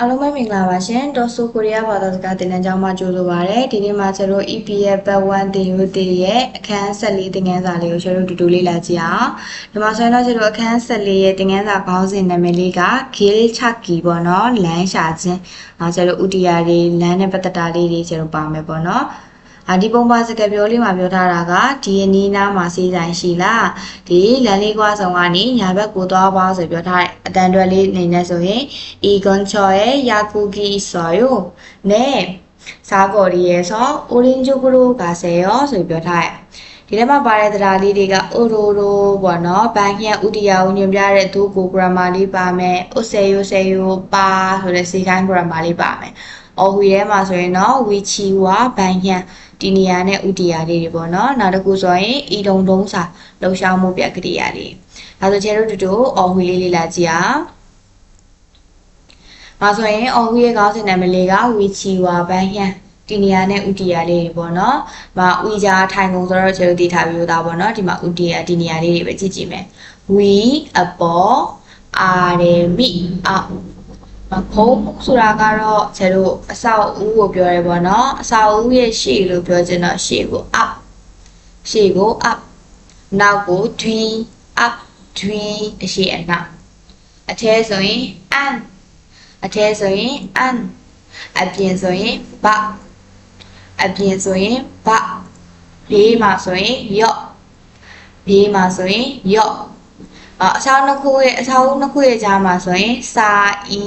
အားလုံးပဲမင်္ဂလာပါရှင်ဒေါ်ဆိုကိုရီးယားဘာသာစကားသင်တန်းကျောင်းမှာကြိုဆိုပါရစေဒီနေ့မှာကျွန်တော် EPF Part 1သင်ယူသင်ရဲ့အခန်း14သင်ခန်းစာလေးကိုကျွန်တော်တို့တူတူလေးလာကြည့်အောင်ဒီမှာဆိုရင်တော့ကျွန်တော်အခန်း14ရဲ့သင်ခန်းစာခေါင်းစဉ်နာမည်လေးက Gil Chaki ပေါ့နော်လမ်းရှာခြင်းအဲကျွန်တော်ဥတီယာတွေလမ်းနဲ့ပတ်သက်တာလေးတွေကျွန်တော်ပါမယ်ပေါ့နော် အာဒီပုံပါစကပြောလေးမှာပြောထားတာကဒီအနီးနားမှာစီးဆိုင်ရှိလားဒီလန်လေးကွာဆောင်ကနေညာဘက်ကိုသွားပါဆိုပြောထားတဲ့အတန်တွက်လေးနေနဲ့ဆိုရင်အီဂွန်ချော်ရဲ့ယာကူဂီဆော်ယိုနဲ့စာကော်ရီရဲ့ဆော်အိုရင်းဂျူဂရိုကဆယ်ရောဆိုပြောထားတဲ့ဒီထဲမှာပါတဲ့သဒ္ဒါလေးတွေကအိုရိုရိုပေါ့နော်ဘန်ကန်ဥတရာဦးညွှန်ပြတဲ့ဒူကိုဂရမာလေးပါမယ်အိုဆေယိုဆေယိုပါဆိုတဲ့စီကိုင်းဂရမာလေးပါမယ် အော်ဝီထဲမှာဆိုရင်တော့ဝီချီဝါဘန်ခင်ဒီနေရာနဲ့ဥတီယာလေးတွေပေါ့နော်နောက်တစ်ခုဆိုရင်ဤတုံတုံးစာလှုပ်ရှားမှုပြကတိယာလေးဒါဆိုချေတို့တူတူအော်ဝီလေးလေးလာကြည့်အောင်။ဒါဆိုရင်အော်ဝီရဲ့ခေါင်းစဉ်နာမည်လေးကဝီချီဝါဘန်ဟန်ဒီနေရာနဲ့ဥတီယာလေးတွေပေါ့နော်။မဝီဂျာထိုင်ကုန်ဆိုတော့ကျွန်တော်တည်ထားပြီးသားပေါ့နော်။ဒီမှာဥတီယာဒီနေရာလေးတွေပဲကြည့်ကြည့်မယ်။ဝီအပေါ်အာရမိအောက် မဖုံးဆိုတာကတော့ကျွန်တော်အဆောက်အဦကိုပြောရဲပေါ့နော်။အဆောက်အဦရဲ့ရှေ့လို့ပြောချင်တော့ရှေ့ကို up ရှေ့ကို up နောက်ကို twin up twin အရှိအနောက်အထဲဆိုရင် and အထဲဆိုရင် an အပြင်ဆိုရင် ba အပြင်ဆိုရင် ba ဘေးမှာဆိုရင် yo ဘေးမှာဆိုရင် yo အအဆောက်နှစ်ခုရဲ့အဆောက်နှစ်ခုရဲ့ကြားမှာဆိုရင် sa i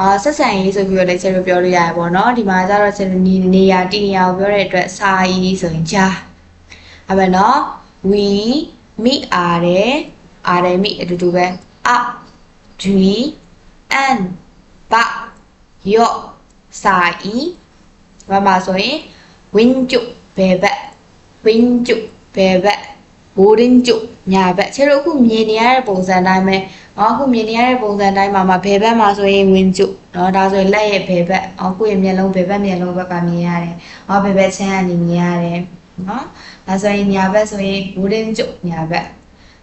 အာဆက်ဆံရေးဆိုပြီးတော့လည်းကျွန်တော်ပြောလို့ရတယ်ပေါ့နော်ဒီမှာကျတော့ကျွန်တော်နေနေရာတည်နေရာကိုပြောတဲ့အတွက်စာရေးဆိုရင်ကြားအဲ့မဲ့နော် we meet အားတယ်အားတယ် meet အတူတူပဲ up we and ဘယော့စာဤဘာမှဆိုရင်ဝင်းကျုပ်ဘယ်ဘက်ဝင်းကျုပ်ဘယ်ဘက်ဘိုးရင်းကျုပ် ညာဘက်ချေတို့အခုမြင်နေရတဲ့ပုံစံတိုင်းပဲနော်အခုမြင်နေရတဲ့ပုံစံတိုင်းမှာမှာဘယ်ဘက်မှာဆိုရင်ဝင်းကျုနော်ဒါဆိုရင်လက်ရဲ့ဘယ်ဘက်အော်ကိုယ့်ရဲ့မျက်လုံးဘယ်ဘက်မျက်လုံးဘက်ကမြင်ရတယ်အော်ဘယ်ဘက်ချမ်းကနေမြင်ရတယ်နော်ဒါဆိုရင်ညာဘက်ဆိုရင် wooden ကျုညာဘက်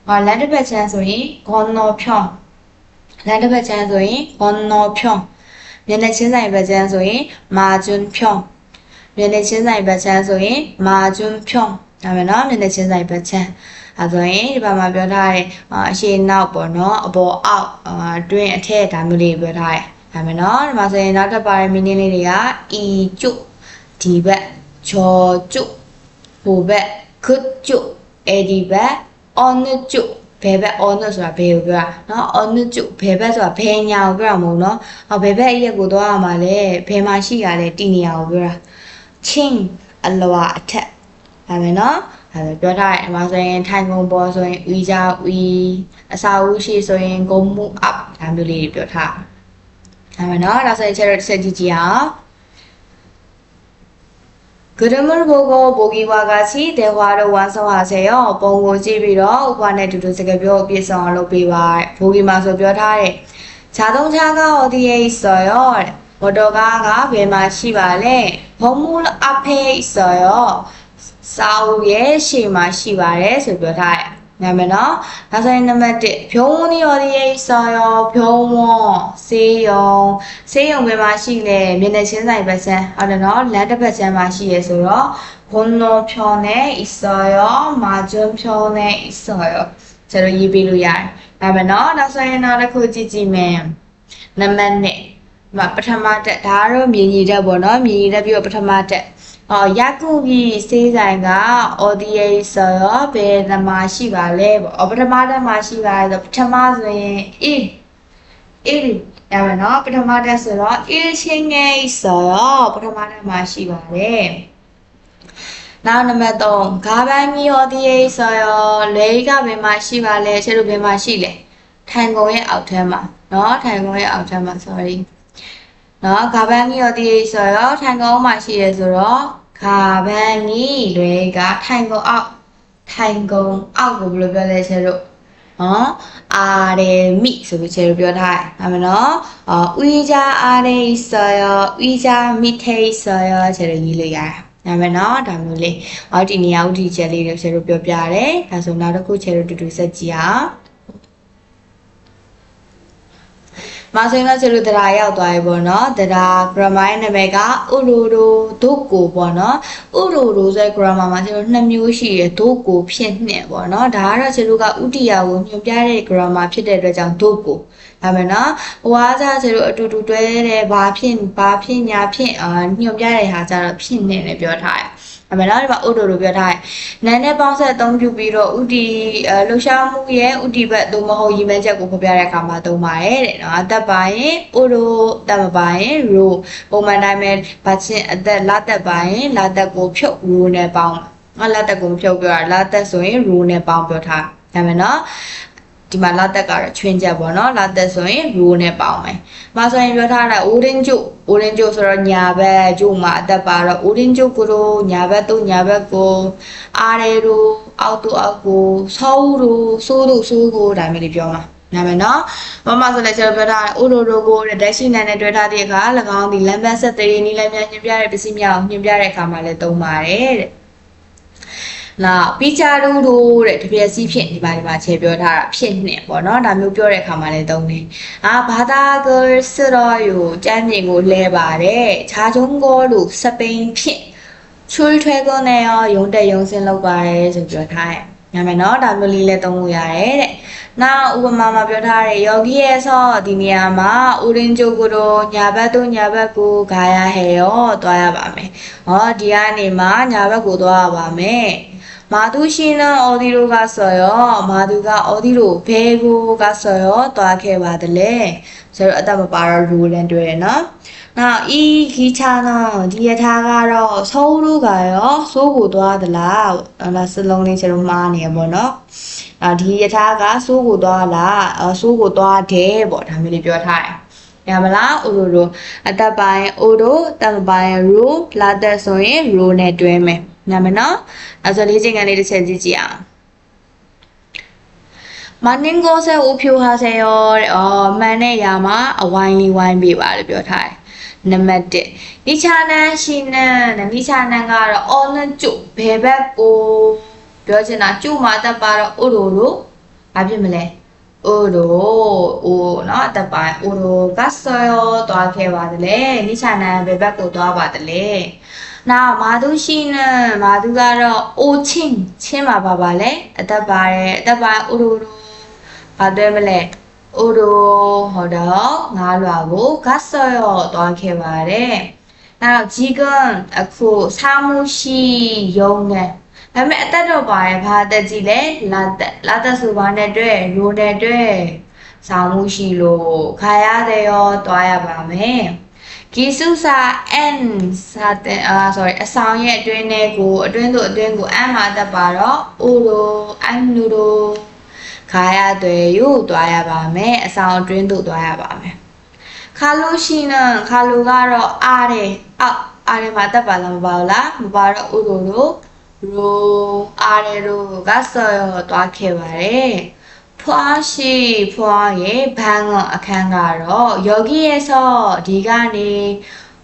အော်လက်တစ်ဘက်ချမ်းဆိုရင် gonno ဖြောင်းလက်တစ်ဘက်ချမ်းဆိုရင် gonno ဖြောင်းမျက်နှာချင်းဆိုင်ဘက်ချမ်းဆိုရင် margin ဖြောင်းမျက်နှာချင်းဆိုင်ဘက်ချမ်းဆိုရင် margin ဖြောင်းဒါမယ်နော်မျက်နှာချင်းဆိုင်ဘက်ချမ်း ဒါဆိုရင်ဒီမှာပြောထားတဲ့အရှေ့နောက်ပေါ့နော်အပေါ်အောက်အတွင်းအထက်ဒါမျိုးလေးပြောထားတယ်ဒါမယ်နော်ဒီမှာဆိုရင်နောက်တစ်ပါရမီနင်းလေးတွေက e ကျုဒီဘက်ဂျော်ကျုဟိုဘက်ခွတ်ကျုအဲဒီဘက် on ကျုဘယ်ဘက် on ဆိုတာဘယ်ကိုပြောတာနော် on ကျုဘယ်ဘက်ဆိုတာဘယ်ညာကိုပြောတာမဟုတ်နော်ဟောဘယ်ဘက်အရက်ကိုသွားရမှာလဲဘယ်မှာရှိရလဲတီနေရာကိုပြောတာချင်းအလွာအထက်ဒါမယ်နော် အဲပြောထားရင်အမဆိုရင်ထိုင်ကုန်ပေါ်ဆိုရင်ဝီဂျာဝီအစာဦးရှိဆိုရင်ဂုံမှု up ဒါမျိုးလေးတွေပြောထားဒါမှနော်နောက်ဆိုရင် character ဆက်ကြည့်ကြည့်အောင် 그림을 보고 보기와 같이 대화를 완성하세 요. 봉고 집이로 우관에 두두스게표 비성으로 비와 보기만 소별하 래. 자동차가 어디에 있어 요? 모터가가 배마시발에 건물 앞에 있어 요. စာအုပ်ရဲ့ရှေ့မှာရှိပါတယ်ဆိုပြောထားတယ်နာမည်နော်နောက်ဆုံးနံပါတ်1ဖြုံးနီရော်ဒီရဲ့စာရောဖြုံးဝဆေးရုံဆေးရုံပဲမှာရှိလေမျက်နှာချင်းဆိုင်ပတ်စံဟုတ်တယ်နော်လမ်းတစ်ပတ်စံမှာရှိရဆိုတော့ဘွန်နောဖြောင်းနဲ့ဣစာရောမာဂျွန်ဖြောင်းနဲ့ဣစာရောကျွန်တော်ရေးပေးလို့ရတယ်ဒါပဲနော်နောက်ဆုံးရင်နောက်တစ်ခုကြည့်ကြည့်မယ်နံပါတ်1မပထမတက်ဒါကတော့မြင်ရည်တက်ပေါ့နော်မြင်ရည်တက်ပြီးတော့ပထမတက် အော်ယကုပြည်စေးဆိုင်က audience ဆိုတော့ဘယ်သမားရှိပါလဲပေါ့အော်ပထမတန်းမှာရှိပါလဲဆိုပထမဆိုရင် A A ရမယ်နော်ပထမတန်းဆိုတော့ A ချင်းငယ်ဆိုတော့ပထမတန်းမှာရှိပါတယ်နောက်နံပါတ်3ဂါပိုင်းမီ audience ဆိုတော့လေကဘယ်မှာရှိပါလဲချေတို့ဘယ်မှာရှိလဲထိုင်ကုန်ရဲ့အောက်ထဲမှာနော်ထိုင်ကုန်ရဲ့အောက်ထဲမှာ sorry နော်ဂါဘန်းကြီးရောတီဆိုတော့ထိုင်ကုန်းမှာရှိရဲဆိုတော့ ဂါဘန်ကြီးတွေကထိုင်ကုန်းအောက်ထိုင်ကုန်းအောက်ကိုဘယ်လိုပြောလဲချေတို့နော်အာရေမိဆိုပြီးချေတို့ပြောထားတယ်အမနော်အော်ဥကြအာရေဆိုရောဥကြမိထေဆိုရောချေတို့ရေးလို့ရတယ်နာမည်နော်ဒါမျိုးလေးအော်ဒီနေရာဥတီချက်လေးတွေချေတို့ပြောပြတယ်ဒါဆိုနောက်တစ်ခုချေတို့တူတူဆက်ကြည့်အောင် မဆိုရင်တော့ကျလို့တရားရောက်သွားပြီပေါ့နော်တရား grammar ရဲ့နာမည်ကဥရိုရိုဒုတ်ကိုပေါ့နော်ဥရိုရိုဆိုတဲ့ grammar မှာကျလို့နှစ်မျိုးရှိတယ်ဒုတ်ကိုဖြစ်နှင့်ပေါ့နော်ဒါကတော့ကျလို့ကဥတီယာကိုညွှန်ပြတဲ့ grammar ဖြစ်တဲ့အတွက်ကြောင့်ဒုတ်ကိုဒါပဲနော်ဟိုအားစားကျလို့အတူတူတွဲတဲ့ဘာဖြစ်ဘာဖြစ်ညာဖြစ်အာညွှန်ပြတဲ့ဟာကျတော့ဖြစ်နှင့်လည်းပြောထားတယ် အမေလားဒီမှာဥဒိုလိုပြောထားတယ်။နာနဲ့ပေါင်းဆက်အသုံးပြုပြီးတော့ဥတီလှူရှားမှုရဲ့ဥတီဘက်သို့မဟုတ်ရည်မဲချက်ကိုဖော်ပြတဲ့အခါမှာသုံးပါတယ်တဲ့နော်။အသက်ပါရင်ဥဒိုတက်မပါရင်ရိုပုံမှန်တိုင်းပဲဘာချင်းအသက်လာသက်ပါရင်လာသက်ကိုဖြုတ်ရိုနဲ့ပေါင်းငါလာသက်ကိုမဖြုတ်ပြောတာလာသက်ဆိုရင်ရိုနဲ့ပေါင်းပြောထား။ဒါမယ်နော်။ ဒီမှာလာသက်ကတော့ချွင်းချက်ပေါ့နော်လာသက်ဆိုရင်ရိုးနဲ့ပေါင်းမယ်။မဆိုရင်ပြောထားတာအိုရင်းကျုအိုရင်းကျုဆိုတော့ညာဘက်ကျုမှာအသက်ပါတော့အိုရင်းကျုကိုတော့ညာဘက်တို့ညာဘက်ကိုအားရဲတို့အောက်တို့အောက်ကိုဆောင်းတို့ဆိုးတို့ဆိုးကိုဒါမျိုးလေးပြောမှာနာမည်နော်မမဆိုလည်းကျွန်တော်ပြောထားတယ်အိုရိုရိုကိုတဲ့ဒက်ရှိနန်နဲ့တွဲထားတဲ့အခါ၎င်းဒီလမ်းဘတ်ဆက်သေးနီးလိုက်များညွှန်ပြတဲ့ပစ္စည်းများကိုညွှန်ပြတဲ့အခါမှာလည်းသုံးပါတယ်တဲ့ နောက်ပီချာရူတို့တဲ့တပြက်စီးဖြစ်ဒီပါဒီပါခြေပြောထားတာဖြစ်နှင်ပေါ့နော်ဒါမျိုးပြောတဲ့အခါမှာလည်းသုံးတယ်အာဘာသာကစရောယူကျမ်းမြင်ကိုလဲပါတယ်ခြားချုံကိုလို့စပိန်ဖြစ်ချွေးထွဲကောနဲ့ရောရုံတက်ရုံစင်းလောက်ပါတယ်ဆိုပြောထားတယ်ညမယ်နော်ဒါမျိုးလေးလည်းသုံးလို့ရတယ်တဲ့နောက်ဥပမာမှာပြောထားတယ်ယောဂီရဲ့ဆောဒီနေရာမှာဥရင်းကျုပ်ကိုတော့ညာဘက်တို့ညာဘက်ကိုဂါရဟဲရောသွားရပါမယ်ဟောဒီကနေမှညာဘက်ကိုသွားရပါမယ် မာသူရှင်နအော်ဒီရိုကဆော်ရောမာသူကအော်ဒီရိုဘဲကိုကဆော်ရောတွားခဲ့ပါတလေဆိုတော့အသက်မပါတော့ရူလန်တွေ့ရနော်နောက်ဤခီချာနော်ဒီရထားကတော့ဆိုးတို့ကရောစိုးကိုသွားသလားဟလာစလုံးလေးချက်တော့မှားနေရပေါ့နော်အာဒီရထားကစိုးကိုသွားလားအစိုးကိုသွားတယ်ပေါ့ဒါမျိုးလေးပြောထားတယ်ရမလားအိုရိုရိုအသက်ပိုင်းအိုရိုတက်ပိုင်းရိုလာသက်ဆိုရင်ရိုနဲ့တွဲမယ် နာမနော်အဲဆိုလေးချိန်ကန်လေးတစ်ချက်ကြည့်ကြည့်အောင်မနင်းကိုဆဲဦးဖြူဟာဆဲရောတဲ့။အော်မှန်တဲ့ຢာမှာအဝိုင်းလေးဝိုင်းပေးပါလို့ပြောထားတယ်။နံပါတ်1နိချာနန်ရှိနန်နိချာနန်ကတော့အော်နကျုဘယ်ဘက်ကိုပြောချင်တာကျုမှာတက်ပါတော့အိုလိုလိုဘာဖြစ်မလဲ။အိုလိုအိုနော်တက်ပါအိုလိုကဆောရောတွားခဲ့ပါတယ်လေနိချာနန်ဘယ်ဘက်ကိုတွားပါတယ်လေ။ နောက်မာသူရှိနမာသူကတော့အိုချင်းချင်းမှာပါပါလေအသက်ပါတယ်အသက်ပါအိုလိုလိုဘာတွဲမလဲအိုရိုဟောတော့ငါးလွာကိုဂတ်ဆော့ရောတွားခဲ့ပါတယ်နောက်ဂျီကန်အခုဆာမှုရှိယုံနဲ့ဒါပေမဲ့အသက်တော့ပါတယ်ဘာအသက်ကြီးလဲလာသက်လာသက်ဆိုပါနဲ့တွေ့ရိုးနဲ့တွေ့ဆောင်းမှုရှိလို့ခါရတယ်ရောတွားရပါမယ် ဂီစုစာ n စာတဲ့အာ sorry အဆောင်ရဲ့အတွင်းထဲကိုအတွင်းသို့အတွင်းကို n မှာတက်ပါတော့ o လို n လိုခါရတွေယူသွားရပါမယ်အဆောင်အတွင်းသို့သွားရပါမယ်ခါလို့ရှိရင်ခါလို့ကတော့အားတယ်အောက်အားတယ်မှာတက်ပါလားမပါဘူးလားမပါတော့ဥလိုလိုရိုအားတယ်တို့ကဆော်ရောသွားခဲ့ပါတယ် ဖွာရှိဖွာရဲ့ဘန်းကအခန်းကတော့ယောဂီရဲ့ဆော့ဒီကနေ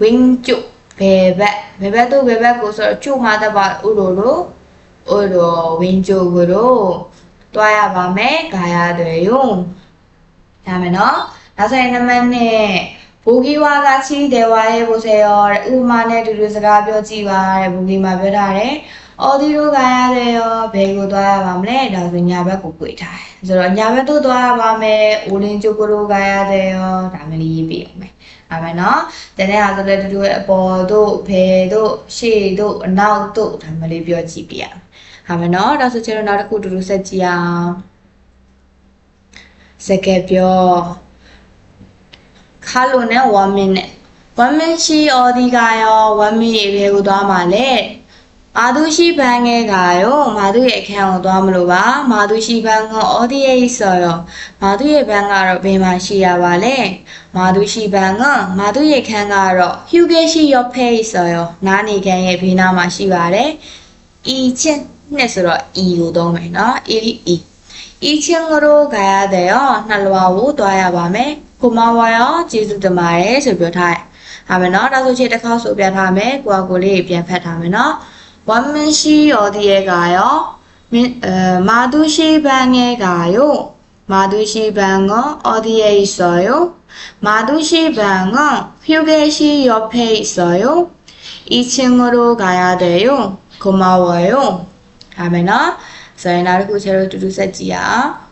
ဝင်းကျုပ်ဘယ်ဘက်ဘယ်ဘက်တို့ဘယ်ဘက်ကိုဆိုတော့ကျုပ်မှာတက်ပါဥလိုလိုဥလိုဝင်းကျုပ်ကိုတော့တွားရပါမယ်ဂါရတွေယုံဒါမယ်နော်နောက်ဆက်နံပါတ်2ဘူဂီဝါကချီဒေဝါရဲ့ဘိုဆေရောဥပမာနဲ့တူတူစကားပြောကြည့်ပါတဲ့ဘူဂီမှာပြောထားတယ် အော်ဒီတို့ကရတယ်ရောဘယ်ကိုသွားရပါမလဲဒါဆိုညာဘက်ကိုပြေးထားတယ်ဆိုတော့ညာဘက်တို့သွားရပါမယ်အိုလင်းချိုကိုတို့ကရတယ်ရောဒါမလေးရေးပြအောင်မယ်အာမနော်တနေ့အားဆိုလည်းတို့ရဲ့အပေါ်တို့ဘယ်တို့ရှေ့တို့အနောက်တို့ဒါမလေးပြောကြည့်ပြရအာမနော်ဒါဆိုကျွန်တော်နောက်တစ်ခုတူတူဆက်ကြည့်အောင်စကက်ပြောခါလုံးနဲ့1 minute 1 minute ရှိ all ဒီကရော1 minute ဘယ်ကိုသွားမှာလဲ မာသူရှိဘန်းငယ်ကရောမာသူရဲ့အခန်းကိုသွားမလို့ပါမာသူရှိဘန်းကအော်ဒီရဲ့ဆိုရောမာသူရဲ့ဘန်းကတော့ဘယ်မှာရှိရပါလဲမာသူရှိဘန်းကမာသူရဲ့ခန်းကတော့ဟျူဂဲရှိရောဖေးဆိုရောနားနေခန်းရဲ့ဘေးနားမှာရှိပါတယ်ဤချင်းနဲ့ဆိုတော့ e ကိုသုံးမယ်နော် e e e ချင်းကိုဂါရတယ်ရောနှလွာကိုတွားရပါမယ်ကိုမဝါရောကျေးဇူးတင်ပါတယ်ဆိုပြောထားတယ်ဟာမယ်နော်နောက်ဆိုချေတစ်ခေါက်ဆိုပြထားမယ်ကိုကကိုလေးပြန်ဖတ်ထားမယ်နော် 원민 씨 어디에 가요? 어, 마두 씨 방에 가요. 마두 씨 방은 어디에 있어요? 마두 씨 방은 휴게실 옆에 있어요. 2층으로 가야 돼요. 고마워요. 하면은 저희 나를 구체로 두루 세지야.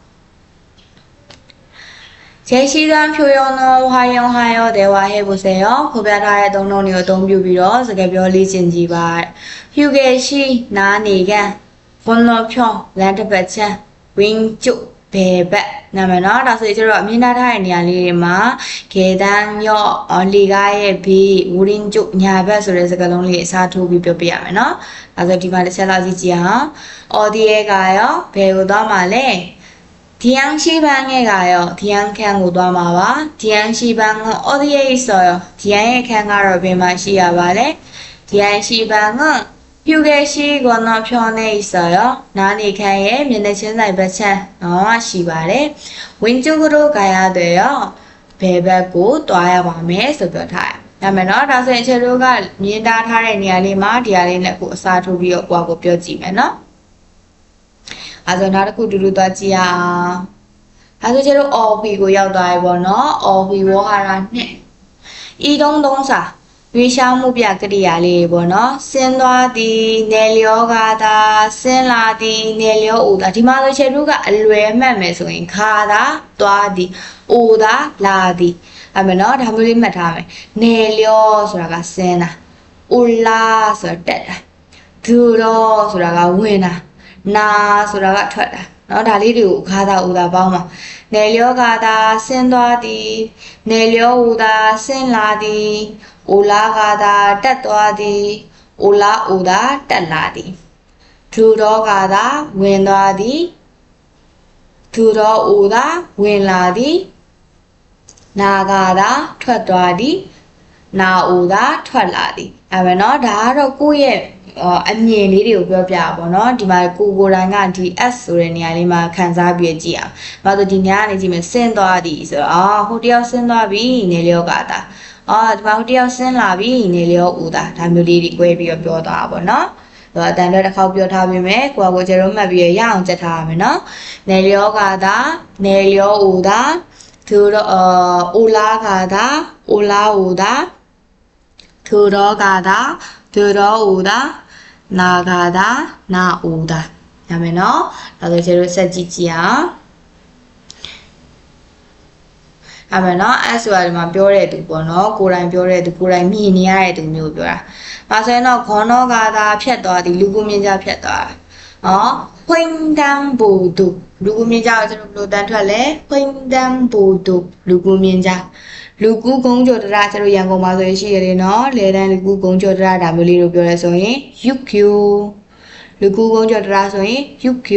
제시단 표현어 활용하여 대화해 보세 요. 구별하여 동론이어 동뷰비로 스케별 리진지발 휴게시 나니가 본로표 랜드베체 윙주 베베 나면은 다시 이제로 미나라의 니알리마 계단여 리가의 비 우린주 냐베 소리 스가롱리 사투비 뼈뼈야면은 다시 디마를 찾아지지야 어디에 가 요? 배우다 말래 ဆိုဒီမှာတစ်ချက်လောက်ကြည့်ကြည့်အောင်အော်ဒီရဲ့ကရောဘယ်ကိုသွားမှာလဲဒီယန်ရှိပန်းရဲ့ကရောဒီယန်ခန်းကိုသွားမှာပါဒီယန်ရှိပန်းကအော်ဒီရဲ့ဆိုရောဒီယန်ရဲ့ခန်းကတော့ဘယ်မှာရှိရပါလဲဒီယန်ရှိပန်းက 휴게실 건너편에 있어요. 나니칸의 면대천 날배찬 어, 시발에 왼쪽으로 가야 돼요. 배 밟고 떠야 밤에 서벼타요. ဒါမယ်နော်ဒါဆိုရင်ခြေတို့ကမြင်တာထားတဲ့နေရာလေးမှာဒီဟာလေးနဲ့ကိုအစားထိုးပြီးတော့ကိုယ့်ကိုပြောကြည့်မယ်နော် အဲဆိုနောက်တစ်ခုတူတူသွားကြည့်ရအောင်အဲဆိုခြေတို့ OP ကိုရောက်သွားပြီပေါ့နော် OP ဝေါ်ဟာရာနှစ်ဤတုံးတုံးစာရွေးရှားမှုပြကရိယာလေးတွေပေါ့နော်ဆင်းသွားသည်နေလျောကသာဆင်းလာသည်နေလျောဦးသာဒီမှာဆိုခြေတို့ကအလွယ်မှတ်မယ်ဆိုရင်ခါသာသွားသည်ဦးသာလာသည်အဲ့မနော်ဒါမျိုးလေးမှတ်ထားမယ်နေလျောဆိုတာကဆင်းတာဦးလာဆိုတာတက်တာဒူရောဆိုတာကဝင်တာ နာဆိုတာကထွက်တာเนาะဒါလေးတွေကိုခါသာဦးသာပေါင်းပါနေလျောကသာဆင်းသွားသည်နေလျောဦးသာဆင်းလာသည်အိုလာကသာတက်သွားသည်အိုလာဦးသာတက်လာသည်ဒူရောကသာဝင်သွားသည်ဒူရောဦးသာဝင်လာသည်နာကသာထွက်သွားသည်နာဦးသာထွက်လာသည်အဲ့ပဲเนาะဒါကတော့ကိုယ့်ရဲ့ အမြင်လေးတွေကိုပြောပြတာပေါ့နော်ဒီမှာကိုကိုတိုင်းကဒီ S ဆိုတဲ့နေရာလေးမှာခန်းစားပြီးကြည့်အောင်ဘာလို့ဒီနေရာကနေကြည့်မယ်ဆင်းသွားသည်ဆိုတော့အော်ဟိုတယောက်ဆင်းသွားပြီနေလျောကတာအော်ဒီမှာဟိုတယောက်ဆင်းလာပြီနေလျောဦးတာဒါမျိုးလေးတွေ꿰ပြီးတော့ပြောသွားတာပေါ့နော်တော့အတန်တော့တစ်ခေါက်ပြောထားပေးမယ်ကိုကကိုကျရုံးမှတ်ပြီးရအောင်ကြက်ထားရမယ်နော်နေလျောကတာနေလျောဦးတာသူတော့အိုလာကတာအိုလာဦးတာသူတော့ကတာသူတော့ဦးတာ နာဂါတာနာအိုတာရမယ်နော်ဒါဆိုကျတို့ဆက်ကြည့်ကြည့်အောင်အမှန်နော်အဲ့ဆိုတာဒီမှာပြောတဲ့သူပေါ့နော်ကိုယ်တိုင်ပြောတဲ့သူကိုယ်တိုင်မြင်နေရတဲ့သူမျိုးပြောတာ။ပါဆိုရင်တော့ခေါနောဂါသာဖြတ်သွားသည်လူကူမြင်ကြဖြတ်သွားတာ။ဟောဖွင့်တန်းဘူဒုလူကူမြင်ကြကိုကျွန်တော်ဘယ်လိုတန်းထွက်လဲဖွင့်တန်းဘူဒုလူကူမြင်ကြ လူကူကုန်းကျော်တရကျွန်တော်ရန်ကုန်မှာဆိုရင်ရှိရတယ်နော်လေတန်းလူကူကုန်းကျော်တရဒါမျိုးလေးတို့ပြောရဲဆိုရင် UQ လူကူကုန်းကျော်တရဆိုရင် UQ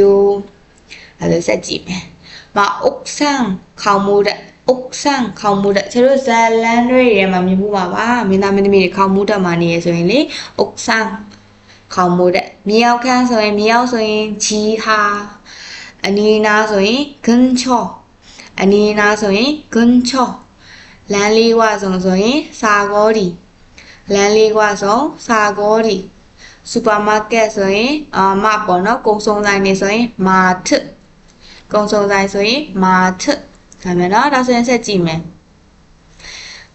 အဲ့ဒါဆက်ကြည့်မယ်။မအုတ်ဆန်းခေါမှုတဲ့အုတ်ဆန်းခေါမှုတဲ့ကျွန်တော်ဇလန်တွေထဲမှာမြင်မှုပါပါမင်းသားမင်းသမီးတွေခေါမှုတက်မှာနေရဆိုရင်လေအုတ်ဆန်းခေါမှုတဲ့မြေရောက်ခန်းဆိုရင်မြေရောက်ဆိုရင်ဂျီဟာအနီးနားဆိုရင်ဂွန်းချောအနီးနားဆိုရင်ဂွန်းချော လမ်းလေးဝဆောင်ဆိုရင်စာကောဒီလမ်းလေးဝဆောင်စာကောဒီစူပါမားကတ်ဆိုရင်အာမပေါ့နော်ကုံစုံဆိုင်နေဆိုရင်မာထကုံစုံဆိုင်ဆိုရင်မာထဒါမယ်နော်ဒါဆိုရင်ဆက်ကြည့်မယ်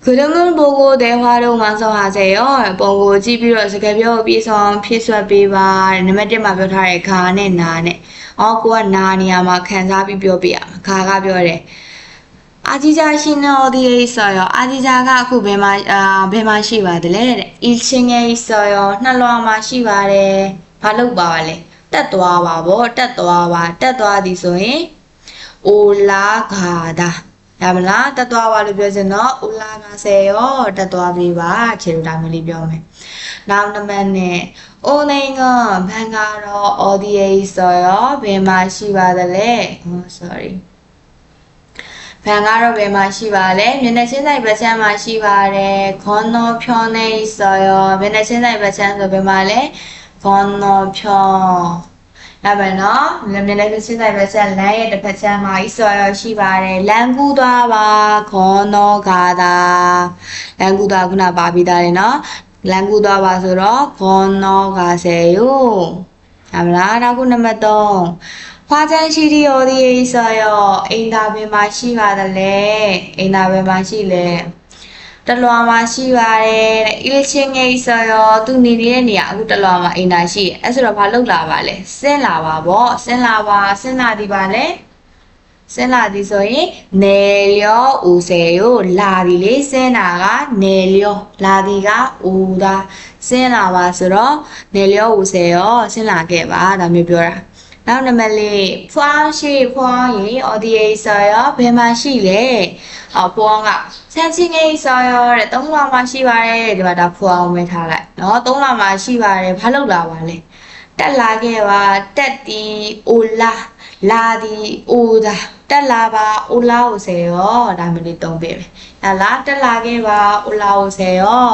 그림을보고대화를완성하세요ပုံကိုကြည့်ပြီးတော့စကားပြောကိုပြေဆောင်ဖြည့်ဆွတ်ပေးပါနံပါတ်1မှာပြောထားတဲ့ခါနဲ့နာနဲ့အော်ကိုကနာနေရာမှာခံစားပြီးပြောပြရမှာခါကပြောတယ် အာဂျီဂျာရှိနော်ဒီဆိုရောအာဂျီဂျာကအခုဘယ်မှာအာဘယ်မှာရှိပါသလဲတဲ့အီချင်းရဲ့ဆိုရောနှလွားမှာရှိပါတယ်ဘာလုပ်ပါပါလဲတက်သွားပါဗောတက်သွားပါတက်သွားသည်ဆိုရင်အိုလာဂါဒါဒါမလားတက်သွားပါလို့ပြောစင်တော့အိုလာဂါဆယ်ရောတက်သွားပြီပါခြေလိုဒါမျိုးလေးပြောမယ်နောက်နံပါတ်နဲ့အိုနိုင်ငံဘန်ကာရော ODA ဆိုရောဘယ်မှာရှိပါသလဲ sorry ဘန်ကတော့ဘယ်မှာရှိပါလဲမျက်နှာချင်းဆိုင်ဘက်ချမ်းမှာရှိပါတယ်ခွန်တော်ဖြောင်းနေဆိုရောမျက်နှာချင်းဆိုင်ဘက်ချမ်းဆိုဘယ်မှာလဲခွန်တော်ဖြောင်းရပါနော်မျက်နှာချင်းဆိုင်ဘက်ချမ်းလမ်းရဲ့တစ်ဖက်ချမ်းမှာဤဆိုရောရှိပါတယ်လမ်းကူးသွားပါခွန်တော်ဂါသာလမ်းကူးသွားခုနပါပြီးသားတယ်နော်လမ်းကူးသွားပါဆိုတော့ခွန်တော်ဂါဆယ်ယိုရမလားနောက်ခုနံပါတ်3 화장실이 어디에 있어요?အိမ်သာဘယ်မှာရှိပါသလဲအိမ်သာဘယ်မှာရှိလဲတလွာမှာရှိပါတယ်တဲ့ election ငယ် 있어요 သူနေနေတဲ့နေရာအခုတလွာမှာအိမ်သာရှိတယ်အဲ့ဆိုတော့ဘာလုပ်လာပါလဲဆင်းလာပါဗောဆင်းလာပါဆင်းလာဒီပါလဲဆင်းလာသည်ဆိုရင်နေလျောဦးစေကိုလာသည်လေဆင်းတာကနေလျောလာသည်ကဦးသားဆင်းလာပါဆိုတော့နေလျောဦးစေရောဆင်းလာခဲ့ပါဒါမျိုးပြောတာ နောက်နံပါတ်လေးဖွားရှိဖွားရင် audience ရောဘယ်မှာရှိလဲဟောဖွားကဆန်းချင်းငယ်ဆော်ရောတဲ့သုံးလမှာရှိပါတယ်ဒီမှာဒါဖွားအောင်ပဲထားလိုက်နော်သုံးလမှာရှိပါတယ်ဘာလုပ်လာပါလဲတက်လာခဲ့ပါတက်တီအိုလာလာဒီအိုဒါတက်လာပါအိုလာကိုဆယ်ရောဒါမျိုးလေးသုံးပေးမယ်ဟာလားတက်လာခဲ့ပါအိုလာကိုဆယ်ရော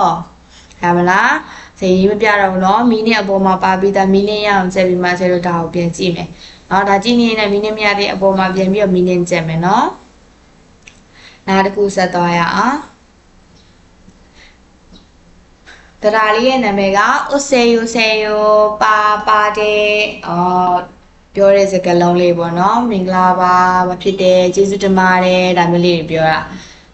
ဟာမလား စေးမပြတော့ဘူးเนาะမီးနဲ့အပေါ်မှာပါပြီးသားမီးနဲ့ရအောင်ဆက်ပြီးမှဆယ်လို့ဒါကိုပြန်ကြည့်မယ်เนาะဒါကြည့်နေနေမီးနဲ့မရတဲ့အပေါ်မှာပြန်ပြီးတော့မီးနဲ့ကြက်မယ်เนาะနောက်တစ်ခုဆက်သွားရအောင်တရားလေးရဲ့နာမည်က Oseyo Seyo ပါပါတယ်အော်ပြောတဲ့စကားလုံးလေးပေါ့နော်မင်္ဂလာပါမဖြစ်တယ်ကျေးဇူးတင်ပါတယ်ဒါမျိုးလေးတွေပြောတာဒီ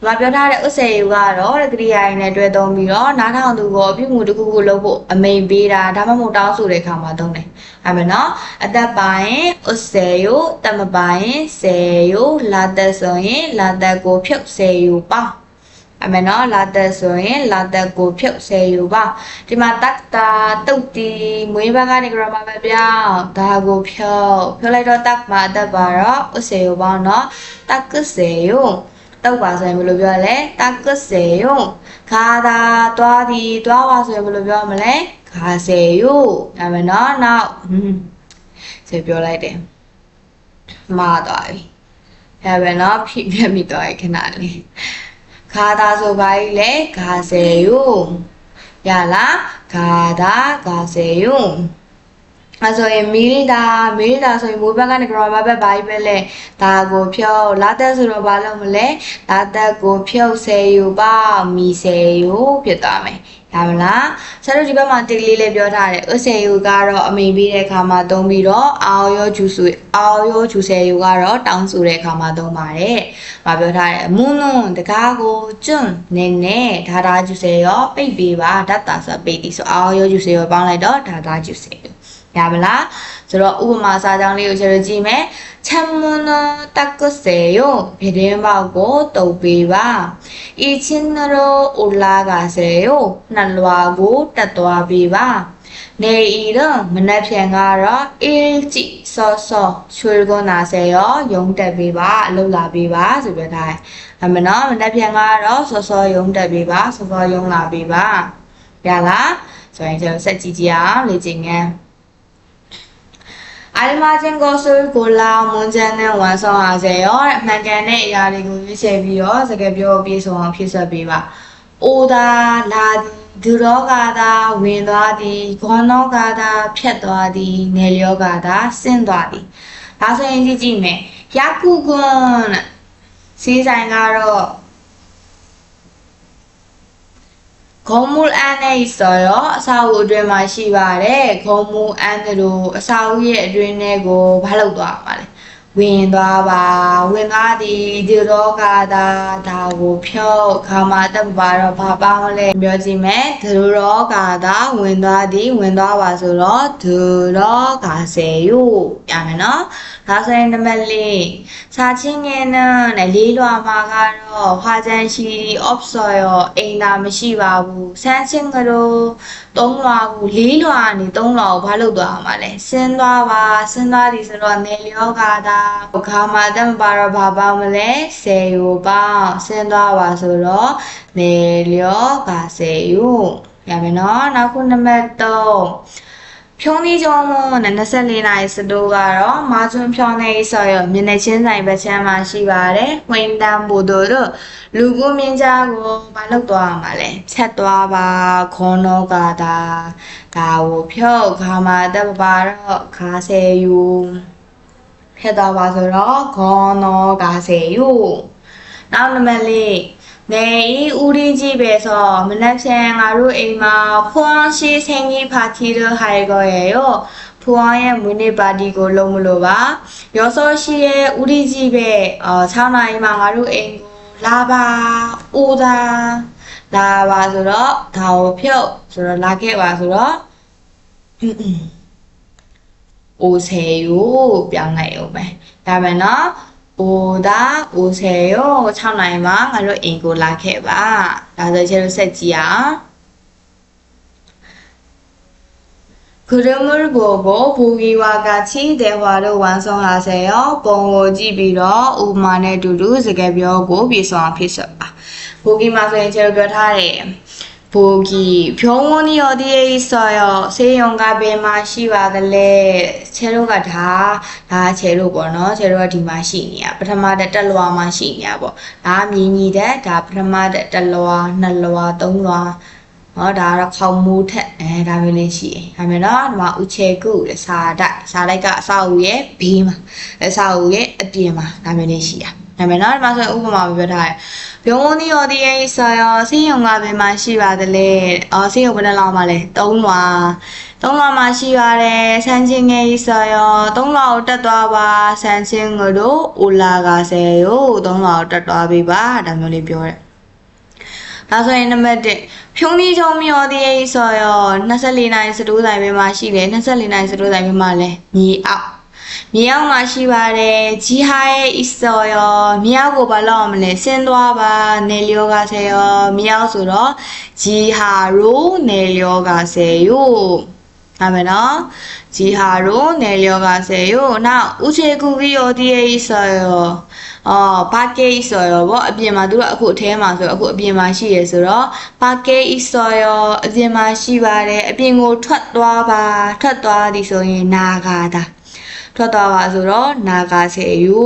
မှာပြောထားတဲ့ Oseyo ကတော့တဲ့ကရိယာရင်းနဲ့တွဲသုံးပြီးတော့နားထောင်သူကိုအပြုမှုတစ်ခုခုလုပ်ဖို့အမိန်ပေးတာဒါမှမဟုတ်တောင်းဆိုတဲ့အခါမှာသုံးတယ်အဲ့မယ်နော်အသက်ပိုင်း Oseyo တမပိုင်း Seyo လာသက်ဆိုရင်လာသက်ကိုဖြုတ် Seyo ပါအမေနော်လာသက်ဆိုရင်လာသက်ကိုဖြုတ်ဆယ်ယူပါဒီမှာတက်တာတုတ်တီမွေးဘက်ကနေ grammar ပဲပြောင်းဒါကိုဖြုတ်ဖြုတ်လိုက်တော့တက်မှာတက်ပါတော့ဥဆယ်ယူပါနော်တက်ကဆယ်ယူ တုတ်ပါဆိုရင်ဘယ်လိုပြောလဲတက်ကဆယ်ယူခါသာသွားသည်သွားပါဆိုရင်ဘယ်လိုပြောမလဲခါဆယ်ယူအမေနော်နောက်ဟွန်းဆက်ပြောလိုက်တယ်မှားသွားပြီအဲပဲနော်ဖြည့်ပြတ်မိသွားရဲ့ခဏလေးခါသာဆိုပါ E လေဂါစေယုရလားဂါသာဂါစေယု အဲဆိုရင်မီလီတာမီလီတာဆိုရင်မိုးဘက်ကနေ grammar ဘက်ဘာကြီးပဲလဲဒါကိုဖြုတ်လာသက်ဆိုတော့ဘာလုပ်မလဲလာသက်ကိုဖြုတ်စေယူပါမီစေယူဖြစ်သွားမယ်ရမလားဆရာတို့ဒီဘက်မှာတစ်လေးလေးပြောထားတယ်ဥစေယူကတော့အမိန်ပေးတဲ့အခါမှာသုံးပြီးတော့အာရောဂျူဆူအာရောဂျူစေယူကတော့တောင်းဆိုတဲ့အခါမှာသုံးပါတယ်။မပြောထားတယ်မွန်းနွန်းတကားကိုကျွန်းနေနေဒါဒါဂျူစေရောပိတ်ပေးပါဓာတ်တာဆိုပိတ်ဒီဆိုအာရောဂျူစေရောပေါင်းလိုက်တော့ဒါဒါဂျူစေ ရပါလားဆိုတော့ဥပမာစာကြောင်းလေးကိုကျွန်တော်ကြည့်မယ်ချမ်းမွန်းတက်ကုစေယပြတင်းပေါက်ကိုတုပ်ပေးပါအချင်းနရောအိုလာကစေယနှလွာကိုတက်သွားပေးပါနေဤတော့မနှက်ဖြန်ကတော့အင်းကြည့်စောစောချွေကွန်နာစေရောယုံတက်ပေးပါအလုပ်လာပေးပါဆိုပြထားတယ်အမနော်မနှက်ဖြန်ကတော့စောစောယုံတက်ပေးပါစောစောယုံလာပေးပါရလားဆိုရင်ကျွန်တော်ဆက်ကြည့်ကြည့်အောင်လေ့ကျင့်ခန်း အားလုံးချင်းကိုဆိုကိုလာမွန်ချန်နဲ့ဝန်ဆောင်ပါစေရောအမှန်ကန်တဲ့အရာတွေကိုရွေးချယ်ပြီးတော့စကားပြောပြဆုံးအောင်ဖြည့်ဆွတ်ပေးပါ။အိုသာလာဒူရောဂါသာဝင်သွားသည်ဂွန်နောဂါသာဖြတ်သွားသည်နေလျောဂါသာဆင်းသွားသည်။ဒါဆိုရင်ကြည့်ကြည့်မယ်။ယခုကွန်းစီးဆိုင်ကတော့ ခုံမူအန်နဲ့ဆိုရောအစာအုပ်အတွင်းမှာရှိပါတယ်ခုံမူအန်တို့အစာအုပ်ရဲ့အတွင်းထဲကိုဘာလုပ်သွားမှာလဲ ဝင်သွားပါဝင်သွားသည်ဒီရောဂါသာဒါကိုဖြော့ခါမတက်ပါတော့ဘာပါမလဲပြောကြည့်မယ်ဒီရောဂါသာဝင်သွားသည်ဝင်သွားပါဆိုတော့ဒီရောဂါစေယုရမယ်နော်ဒါဆိုရင်နံပါတ်၄စာချင်းငယ်နဲ့လေးလွာမှာကတော့ဟာချန်ရှိ obsoil အိမ်သာမရှိပါဘူးဆန်းချင်းကတော့ 3လွာကို4လွာကနေ3လွာကိုဘာလုပ်သွားမှာလဲဆင်းသွားပါဆင်းသွားသည်ဆိုတော့နေလျောကာတာခါမှာတက်မပါတော့ဘာပေါင်းမလဲ10ကိုပေါင်းဆင်းသွားပါဆိုတော့နေလျောကာ10ကိုရမယ်နော်နောက်ခုနံပါတ်3 ဖြုံးသီးကျောင်းမွန်နဲ့24နိုင်စတိုးကတော့မာချွန်းဖြောင်းနေဆော်ရမျက်နှာချင်းဆိုင်ပချမ်းမှာရှိပါတယ်။ဝင်းတန်ဘူတို့တို့လူကိုမြင်းကြားကိုမလုပ်သွားမှာလဲ။ဖြတ်သွားပါခေါနောကာတာဒါဝဖြုတ်ခါမှာတပ်ပါတော့ခါဆယ်ယူဖြတ်သွားပါဆိုတော့ခေါနောကာဆယ်ယူနောက်နံပါတ်၄ 네, 내일 우리 집에서 문학생 아루에마 포항시 생일 파티를 할 거예요. 포항에 문을 바리고 로물로와 6시에 우리 집에 어, 자마이망 아루에구 라바 오다. 나와서 다오표 저러 라게 와서 오세요. 병아요. 네. 다음에는 오다 오세 요. 참나이마 가로 인고라 해 봐. 나도 제로 세지 야. 그림을 보고 보기와 같이 대화를 완성하세 요. 봉오지비로 우만의 두루 스개벼고 비소한 피서 봐. 보기만 소인 제로 벼타 래. 보기 병원이 어디에 있어요? 세영과 배맛이 와들래 재료가 다, 다 재료 보너 재료가 디맛이냐 ပထမတဲ့တက်လွာမှရှိညာပေါ့ဒါမြင်ကြီးတဲ့ဒါပထမတဲ့တက်လွာနှစ်လွာသုံးလွာ ဟောဒါကတော့ခေါင်းမိုးထက်အဲဒါမျိုးလေးရှိတယ်။ဒါမျိုးနော်ဒီမှာဥချေကုတဲ့စာတိုက်စာတိုက်ကအစာအုပ်ရဲ့ဘေးမှာအစာအုပ်ရဲ့အပြင်မှာဒါမျိုးလေးရှိတာ။ ဒါမျိုးနော်ဒီမှာဆိုရင်ဥပမာပြပြောထားတယ်။ဘုံဝနီယောဒီရဲ့ဆောရောဆေးရုံကဘယ်မှာရှိပါသလဲ။အော်ဆေးရုံဘယ်နှလောက်မှလဲ။၃လွာ။၃လွာမှာရှိပါတယ်။ဆန်းချင်းငယ်ဆောရော၃လွာကိုတက်သွားပါ။ဆန်းချင်းငတို့အိုလာကဆယ်ကို၃လွာကိုတက်သွားပြီပါ။ဒါမျိုးလေးပြောတယ်။ဒါဆိုရင်နံပါတ်1ဖြုံးသီးချုံမျောသေးရဲ့ဆိုရော24နိုင်စတိုးဆိုင်ပဲမှာရှိတယ်24နိုင်စတိုးဆိုင်ပဲမှာလဲမြေအောက် မြေအောက်မှာရှိပါတယ်ဂျီဟာရဲ့အစောရောမြေအောက်ကိုဘာလို့အောင်မလဲဆင်းသွားပါနေလျောကဆယ်ရောမြေအောက်ဆိုတော့ဂျီဟာရိုနေလျောကဆယ်ယိုဒါမယ်နော်ဂျီဟာရိုနေလျောကဆယ်ယိုနောက်ဥချေကူကြီးရောဒီရဲ့ဆိုရောအော်ပါကေးဆိုရောဗောအပြင်မှာသူကအခုအထဲမှာဆိုအခုအပြင်မှာရှိရဆိုတော့ပါကေးဆိုရောအပြင်မှာရှိပါတယ်အပြင်ကိုထွက်သွားပါထွက်သွားသည်ဆိုရင်နာဂါတာ ထွက်သွားပါဆိုတော့နာဂါစေယူ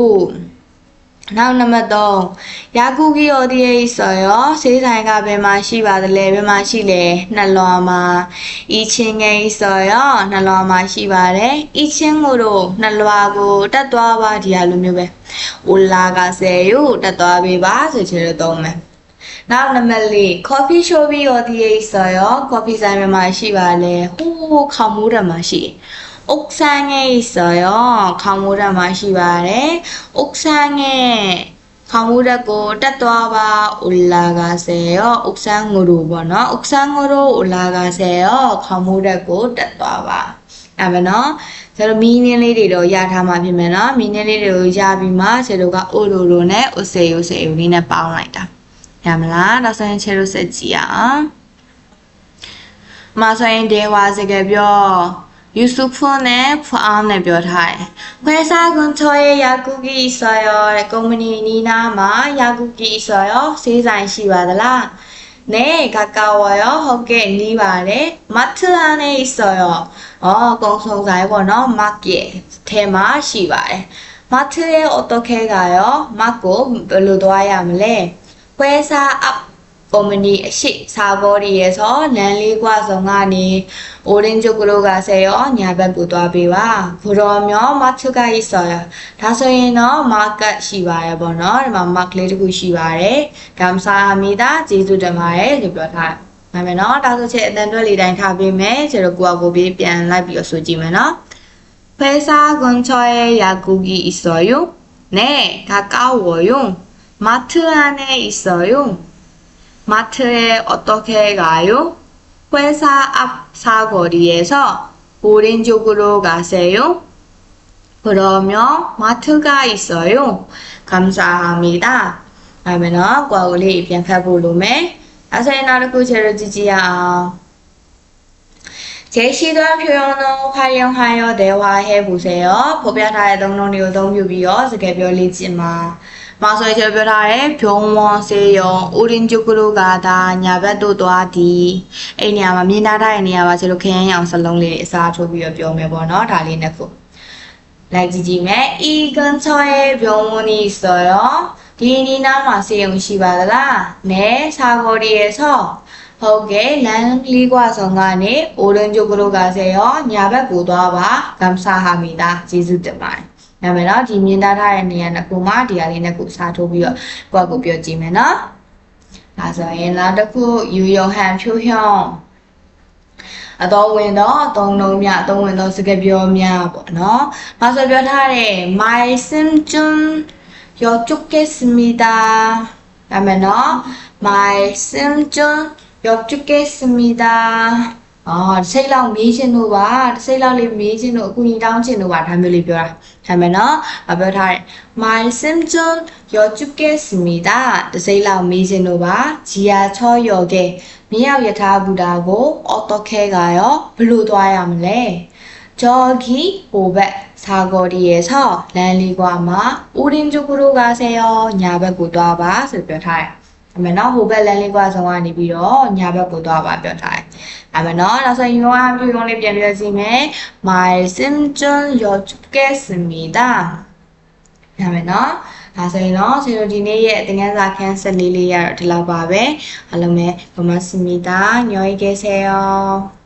နောက်နံပါတ်3ယာကူကီယောဒီယေဆိုရောဆေးဆိုင်ကဘယ်မှာရှိပါသလဲဘယ်မှာရှိလဲနှလွာမှာဤချင်းငယ်ဆိုရောနှလွာမှာရှိပါတယ်ဤချင်းကိုတော့နှလွာကိုတက်သွားပါဒီဟာလိုမျိုးပဲအိုလာကဆယ်ယူတက်သွားပြီပါဆိုချင်လို့သုံးမယ်နောက်နံပါတ်၄ coffee shop ပြီးတော့ဒီဆိုရော coffee ဆိုင်မှာရှိပါလေဟိုးခေါမိုးရမှာရှိအုတ်ဆန်းငယ် ဆိုရောခေါမိုးရမှာရှိပါတယ်အုတ်ဆန်းငယ်ခေါမိုးရက်ကိုတက်သွားပါအိုလာကဆယ်ရောအုတ်ဆန်းငိုတို့ပေါ့နော်အုတ်ဆန်းငိုတို့အိုလာကဆယ်ရောခေါမိုးရက်ကိုတက်သွားပါအဲ့မနော်ကျတော့မီးနင်းလေးတွေတော့ရထားမှာဖြစ်မယ်နော်မီးနင်းလေးတွေကိုရပြီးမှခြေတို့ကအိုလိုလိုနဲ့အိုဆေယိုဆေယိုလေးနဲ့ပေါင်းလိုက်တာရမလားနောက်ဆိုရင်ခြေတို့စက်ကြည့်အောင်မဆိုရင်ဒေဝါစကားပြော ယူဆုဖွန်နဲ့ဖွအောင်နဲ့ပြောထားတယ်။ခွဲစားကွန်ချောရဲ့ယာကူကီဆိုရောတဲ့ကုမ္ပဏီနီးနားမှာယာကူကီဆိုရောစေးဆိုင်ရှိပါသလား။နဲကကာဝါရောဟုတ်ကဲ့နီးပါတယ်။မတ်ထလာနေဆိုရောအော်ကုံစုံဆိုင်ပေါ့နော်မတ်ရဲ့ထဲမှာရှိပါတယ်။မတ်ထရဲ့အော်တိုခဲကရောမတ်ကို ကုမ္ပဏီအရှိစာဘောဒီရဲ့ဆိုလမ်းလေးကွာဆောင်ကနေအိုရင်းကျုပ်ကလေးကဆယ်ရောညာဘက်ကိုသွားပေးပါဘူရောမျောမတ်ချူကကြီးဆော်ရဒါဆိုရင်တော့ market ရှိပါရဲ့ပေါ့နော်ဒီမှာ mark လေးတခုရှိပါတယ်ဂမ်ဆာမီတာကျေးဇူးတင်ပါတယ်လို့ပြောထားမှန်မယ်နော်ဒါဆိုချက်အတန်အတွက်လေးတိုင်းထားပေးမယ်ကျတော့ကိုကကိုပေးပြန်လိုက်ပြီးတော့ဆိုကြည့်မယ်နော်ဖဲစာဂွန်ချောရဲ့ယာကူဂီအစ်ဆော်ယုနဲကာကာဝော်ယုမတ်ထူအနဲအစ်ဆော်ယု 마트에 어떻게 가요? 회사 앞 사거리에서 오른쪽으로 가세요. 그러면 마트가 있어요. 감사합니다. 그러면 管理一边开部路没 자세히 나르구제를 지지야. 제시된 표현을 활용하여 대화해 보세요. 법야타의 등록이 유동규비요. 스케별리지만. ကျင့်ပါ။မဆိုရင်ကျွန်တော်ပြောထားတဲ့ဖြုံဝွန်စေယုံဦးရင်းကျုကလုကသာညာဘက်တို့သွားသည်အဲ့နေရာမှာမြင်ထားတဲ့နေရာမှာကျွန်တော်ခရမ်းရောင်စလုံးလေးတွေအစားထိုးပြီးတော့ပြောမယ်ပေါ့နော်ဒါလေးနှစ်ခုလိုက်ကြည့်ကြည့်မယ်ဤကန်ချောရဲ့ဖြုံဝွန်ဤဆိုရောဒီနီနာမှာစေယုံရှိပါသလားနဲစာခေါ်ဒီရဲ့ဆောဟုတ်ကဲ့လမ်းလေးกว่าဆောင်ကနေအိုရင်းကျုကလုကစေရောညာဘက်ကိုသွားပါဂမ်ဆာဟာမီတာကျေးဇူးတင်ပါတယ် ရမယ်နော်ဒီမြင်သားထားတဲ့နေရာနှစ်ခုမှာဒီဟာလေးနှစ်ခုစားထိုးပြီးတော့ကိုယ့်အကူပြောကြည့်မယ်နော်ဒါဆိုရင်နောက်တစ်ခုယူယုံဟန်ဖြူဟျောင်းအတော်ဝင်တော့သုံးလုံးမြအတော်ဝင်တော့စကားပြောများပေါ့နော်။မဆိုပြောထားတဲ့ my symptom your chukesmida ဒါမယ်နော် my symptom your chukesmida အော်စိတ်လောက်မေးခြင်းတို့ပါစိတ်လောက်လေးမေးခြင်းတို့အကူအညီတောင်းခြင်းတို့ပါဒါမျိုးလေးပြောတာဒါမှမနော်အပြောထားတယ် my symptom your chukes mita တစိတ်လောက်မေးခြင်းတို့ပါဂျီယာချောယောကေမြေရောက်ယထာဘူတာကို အော်တိုခဲကရောဘလို့သွားရမလဲဂျော်ဂီဟိုဘက်စာဂော်ဒီရဲ့ဆော့လမ်းလေးကွာမှာဦးရင်ဂျူကရိုကဆေယောညာဘက်ကိုသွားပါဆိုပြောထားတယ် အမေနော်ဟိုဘက်လမ်းလေးကွာဆောင်ကနေပြီးတော့ညာဘက်ကိုသွားပါပြောထားတယ်။အမေနော်နောက်ဆုံးယူဝါပြုံးလေးပြန်ပြောစီမယ် My symptom your case မိတာ။အမေနော်ဒါဆိုရင်တော့ကျွန်တော်ဒီနေ့ရဲ့သင်ခန်းစာခန်း14လေးရတော့ဒီလောက်ပါပဲ။အားလုံးပဲဗမာစမိတာညောရေးခဲ့စေရော။